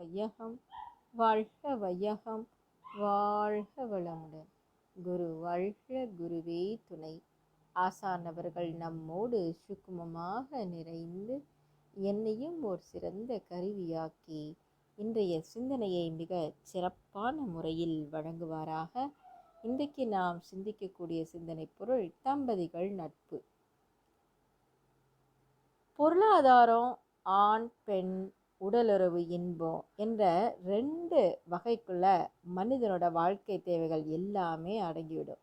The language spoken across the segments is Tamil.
வையகம் வாழ்க வையகம் வாழ்க வளமுடன். குரு வாழ்க குருவே துணை. ஆசானவர்கள் நம்மோடு சுக்குமமாக நிறைந்து என்னையும் ஒரு சிறந்த கருவியாக்கி இன்றைய சிந்தனையை மிக சிறப்பான முறையில் வழங்குவாராக. இன்றைக்கு நாம் சிந்திக்கக்கூடிய சிந்தனை பொருள் தம்பதிகள் நட்பு. பொருளாதாரம் ஆண் பெண் உடலுறவு இன்பம் என்ற ரெண்டு வகைக்குள்ள மனிதனோட வாழ்க்கை தேவைகள் எல்லாமே அடங்கிவிடும்.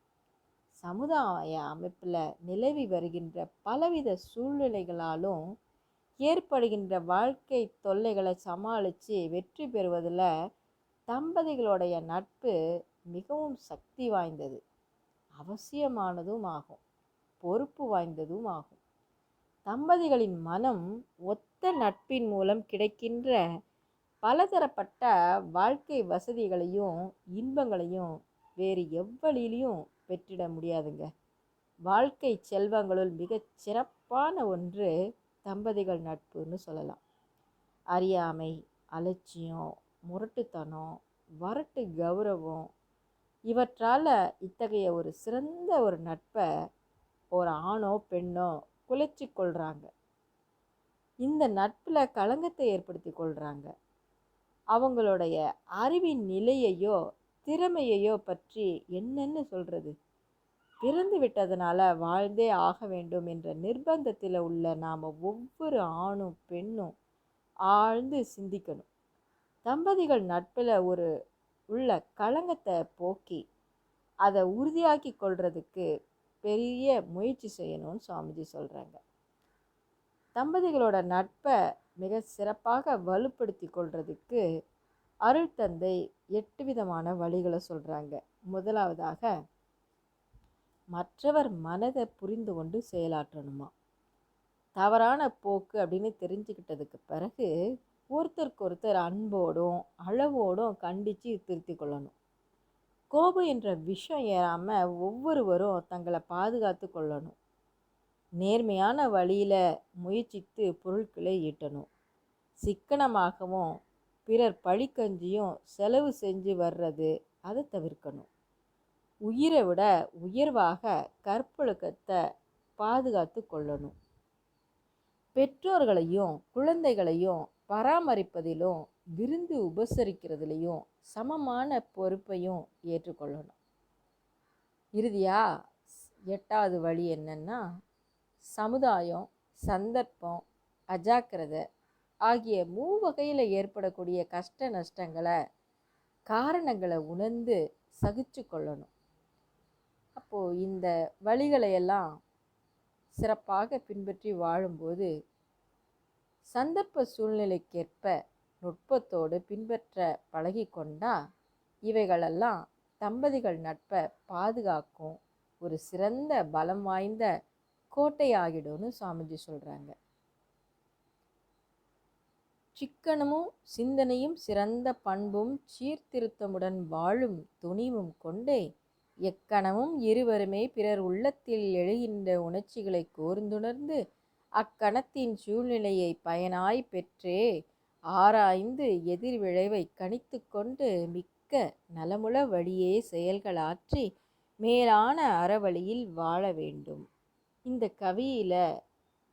சமுதாய அமைப்பில் நிலவி வருகின்ற பலவித சூழ்நிலைகளாலும் ஏற்படுகின்ற வாழ்க்கை தொல்லைகளை சமாளித்து வெற்றி பெறுவதில் தம்பதிகளுடைய நட்பு மிகவும் சக்தி வாய்ந்தது. அவசியமானதும் ஆகும். பொறுப்பு வாய்ந்ததும் ஆகும். தம்பதிகளின் மனம் ஒத்த நட்பின் மூலம் கிடைக்கின்ற பலதரப்பட்ட வாழ்க்கை வசதிகளையும் இன்பங்களையும் வேறு எவ்வழியிலையும் பெற்றிட முடியாதுங்க. வாழ்க்கை செல்வங்களுள் மிகச் சிறப்பான ஒன்று தம்பதிகள் நட்புன்னு சொல்லலாம். அறியாமை அலட்சியம் முரட்டுத்தனம் வரட்டு கௌரவம் இவற்றால் இத்தகைய ஒரு சிறந்த ஒரு நட்பை ஒரு ஆணோ பெண்ணோ குலைச்சி கொள்கிறாங்க இந்த நட்பில் களங்கத்தை ஏற்படுத்தி கொள்கிறாங்க அவங்களுடைய அறிவின் நிலையையோ திறமையையோ பற்றி என்னென்னு சொல்கிறது பிறந்து விட்டதுனால வாழ்ந்தே ஆக வேண்டும் என்ற நிர்பந்தத்தில் உள்ள நாம் ஒவ்வொரு ஆணும் பெண்ணும் ஆழ்ந்து சிந்திக்கணும். தம்பதிகள் நட்பில் ஒரு உள்ள களங்கத்தை போக்கி அதை உறுதியாக்கி கொள்றதுக்கு பெரிய முயற்சி செய்யணும்னு சுவாமிஜி சொல்கிறாங்க தம்பதிகளோட நட்பை மிக சிறப்பாக வலுப்படுத்தி கொள்றதுக்கு அருள் தந்தை எட்டு விதமான வழிகளை சொல்கிறாங்க முதலாவதாக மற்றவர் மனதை புரிந்து கொண்டு செயலாற்றணுமா? தவறான போக்கு அப்படின்னு தெரிஞ்சுக்கிட்டதுக்கு பிறகு ஒருத்தருக்கு ஒருத்தர் அன்போடும் அளவோடும் கண்டித்து திருத்தி கொள்ளணும். கோபம் என்ற விஷம் ஏறாமல் ஒவ்வொருவரும் தங்களை பாதுகாத்து கொள்ளணும். நேர்மையான வழியில் முயற்சித்து பொருட்களை ஈட்டணும். சிக்கனமாகவும் பிறர் பழிக்கஞ்சியும் செலவு செஞ்சு வர்றது அதை தவிர்க்கணும். உயிரை விட உயர்வாக கற்பொழுக்கத்தை பாதுகாத்து கொள்ளணும். பெற்றோர்களையும் குழந்தைகளையும் பராமரிப்பதிலும் விருந்து உபசரிக்கிறதுலையும் சமமான பொறுப்பையும் ஏற்றுக்கொள்ளணும். இறுதியாக எட்டாவது வழி என்னன்னா சமுதாயம் சந்தர்ப்பம் அஜாக்கிரதை ஆகிய மூவகையில் ஏற்படக்கூடிய கஷ்ட நஷ்டங்களை காரணங்களை உணர்ந்து சகிச்சு கொள்ளணும் அப்போது இந்த வழிகளையெல்லாம் சிறப்பாக பின்பற்றி வாழும்போது சந்தர்ப்ப சூழ்நிலைக்கேற்ப நுட்பத்தோடு பின்பற்ற பழகி கொண்டா இவைகளெல்லாம் தம்பதிகள் நட்பை பாதுகாக்கும் ஒரு சிறந்த பலம் வாய்ந்த கோட்டையாகிடும்னு சுவாமிஜி சொல்கிறாங்க சிக்கனமும் சிந்தனையும் சிறந்த பண்பும் சீர்திருத்தமுடன் வாழும் துணிவும் கொண்டே எக்கணமும் இருவருமே பிறர் உள்ளத்தில் எழுகின்ற உணர்ச்சிகளை கூர்ந்துணர்ந்து அக்கணத்தின் சூழ்நிலையை பயனாய் பெற்றே ஆராய்ந்து எதிர் விளைவை கணித்து கொண்டு மிக்க நலமுள வழியே செயல்களாற்றி மேலான அறவழியில் வாழ வேண்டும். இந்த கவியில்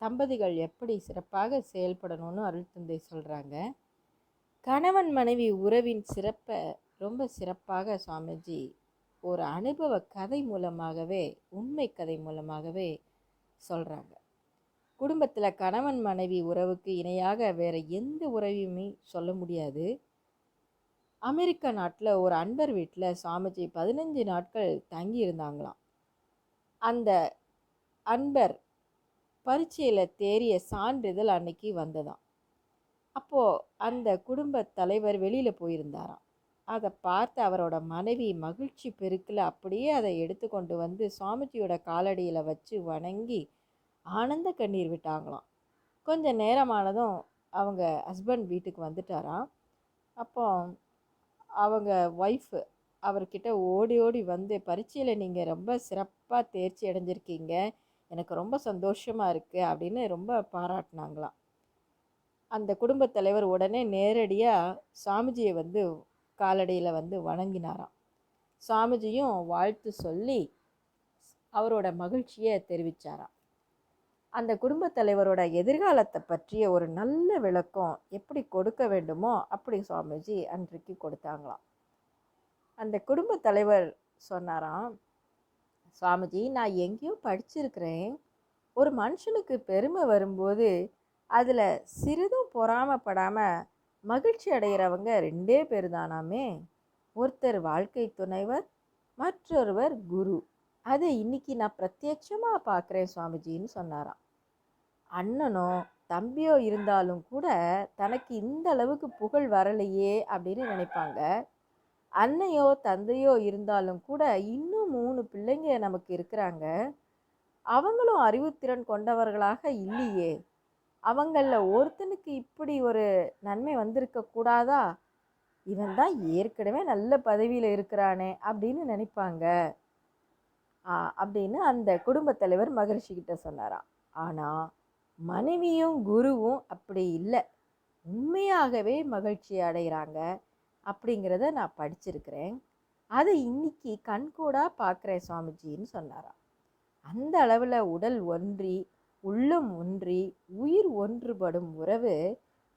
தம்பதிகள் எப்படி சிறப்பாக செயல்படணும்னு அருள் தந்தை சொல்கிறாங்க கணவன் மனைவி உறவின் சிறப்பை ரொம்ப சிறப்பாக சுவாமிஜி ஒரு அனுபவ கதை மூலமாகவே உண்மை கதை மூலமாகவே சொல்கிறாங்க குடும்பத்தில் கணவன் மனைவி உறவுக்கு இணையாக வேறு எந்த உறவையுமே சொல்ல முடியாது. அமெரிக்க நாட்டில் ஒரு அன்பர் வீட்டில் சுவாமிஜி பதினஞ்சு நாட்கள் தங்கி இருந்தாங்களாம். அந்த அன்பர் பரீட்சையில் தேறிய சான்றிதழ் அன்னைக்கு வந்ததாம். அப்போது அந்த குடும்ப தலைவர் வெளியில் போயிருந்தாராம். அதை பார்த்து அவரோட மனைவி மகிழ்ச்சி பெருக்கில் அப்படியே அதை எடுத்து கொண்டு வந்து சுவாமிஜியோட காலடியில் வச்சு வணங்கி ஆனந்த கண்ணீர் விட்டாங்களாம். கொஞ்சம் நேரமானதும் அவங்க ஹஸ்பண்ட் வீட்டுக்கு வந்துட்டாராம். அப்போ அவங்க ஒய்ஃபு அவர்கிட்ட ஓடி ஓடி வந்து பரீட்சையில் நீங்கள் ரொம்ப சிறப்பாக தேர்ச்சி அடைஞ்சிருக்கீங்க. எனக்கு ரொம்ப சந்தோஷமாக இருக்குது அப்படின்னு ரொம்ப பாராட்டினாங்களாம். அந்த குடும்பத் தலைவர் உடனே நேரடியாக சாமிஜியை வந்து காலடியில் வந்து வணங்கினாராம். சாமிஜியும் வாழ்த்து சொல்லி அவரோட மகிழ்ச்சியை தெரிவித்தாராம் அந்த குடும்பத் தலைவரோட எதிர்காலத்தை பற்றிய ஒரு நல்ல விளக்கம் எப்படி கொடுக்க வேண்டுமோ அப்படி சுவாமிஜி அன்றைக்கு கொடுத்தாங்களாம். அந்த குடும்பத் தலைவர் சொன்னாராம் சுவாமிஜி நான் எங்கேயோ படிச்சிருக்கிறேன். ஒரு மனுஷனுக்கு பெருமை வரும்போது அதில் சிறிதும் பொறாமப்படாமல் மகிழ்ச்சி அடைகிறவங்க ரெண்டே பேர் தானாமே. ஒருத்தர் வாழ்க்கை துணைவர் மற்றொருவர் குரு. அதை இன்னைக்கு நான் பிரத்யட்சமாக பார்க்குறேன் சுவாமிஜின்னு சொன்னாராம். அண்ணனோ தம்பியோ இருந்தாலும் கூட தனக்கு இந்த அளவுக்கு புகழ் வரலையே அப்படின்னு நினைப்பாங்க. அன்னையோ தந்தையோ இருந்தாலும் கூட இன்னும் மூணு பிள்ளைங்க நமக்கு இருக்கிறாங்க. அவங்களும் அறிவுத்திறன் கொண்டவர்களாக இல்லையே. அவங்களில் ஒருத்தனுக்கு இப்படி ஒரு நன்மை வந்திருக்க கூடாதா? இவன் தான் ஏற்கனவே நல்ல பதவியில் இருக்கிறானே அப்படின்னு நினைப்பாங்க. ஆ, அப்படின்னு அந்த குடும்பத் தலைவர் மகிழ்ச்சிக்கிட்ட சொன்னாராம். ஆனால் மனைவியும் குருவும் அப்படி இல்லை. உண்மையாகவே மகிழ்ச்சி அடைகிறாங்க அப்படிங்கிறத நான் படிச்சிருக்கிறேன். அதை இன்னைக்கு கண்கூடாக பார்க்குறேன் சுவாமிஜின்னு சொன்னாராம். அந்த அளவில் உடல் ஒன்றி உள்ளம் ஒன்றி உயிர் ஒன்றுபடும் உறவு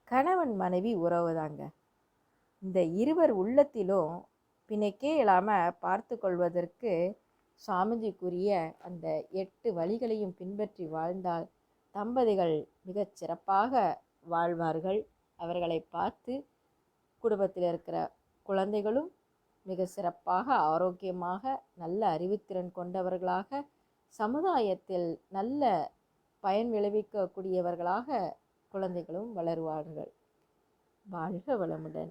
கணவன் மனைவி உறவு தாங்க. இந்த இருவர் உள்ளத்திலும் பிணைக்கே இல்லாமல் பார்த்து கொள்வதற்கு சுவாமிஜிக்குரிய அந்த எட்டு வழிகளையும் பின்பற்றி வாழ்ந்தால் தம்பதிகள் மிகச் சிறப்பாக வாழ்வார்கள். அவர்களை பார்த்து குடும்பத்தில் இருக்கிற குழந்தைகளும் மிக சிறப்பாக ஆரோக்கியமாக நல்ல அறிவுத்திறன் கொண்டவர்களாக சமுதாயத்தில் நல்ல பயன் விளைவிக்கக்கூடியவர்களாக குழந்தைகளும் வளருவார்கள். வாழ்க வளமுடன்.